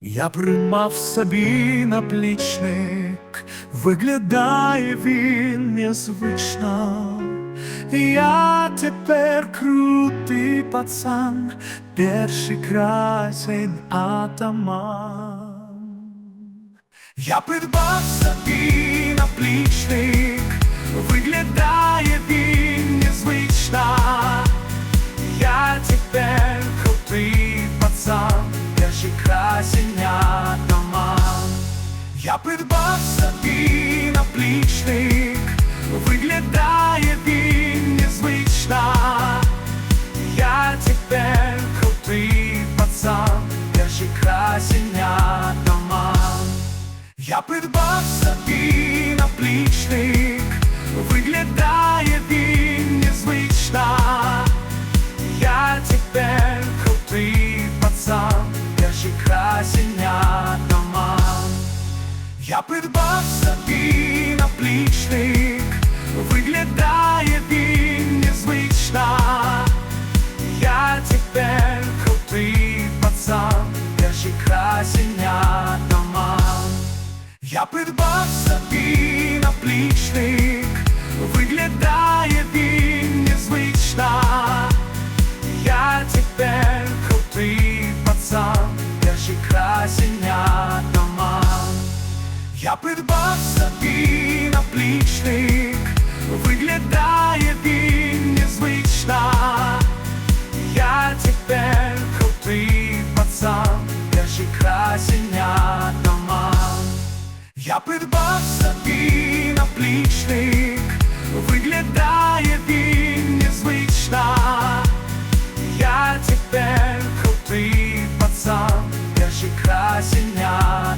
Я приймав собі наплічник, виглядає він незвично. Я тепер крутий пацан, перший красень атаман. Я придбав собі Я придбав собі наплічник, виглядає він незвично. Я тепер крутий пацан, перший красення атаман. Я придбав собі наплічник, виглядає він незвично. Я тепер крутий пацан, перший красення атаман. Я придбав собі наплічник, виглядає він незвично. Я тепер крутий пацан, перший красення дома. Я придбав собі Я придбав собі наплічник, виглядає він незвично. Я тепер крутий пацан, перший красення атаман. Я придбав собі наплічник, виглядає він незвично. Я тепер крутий пацан, перший красення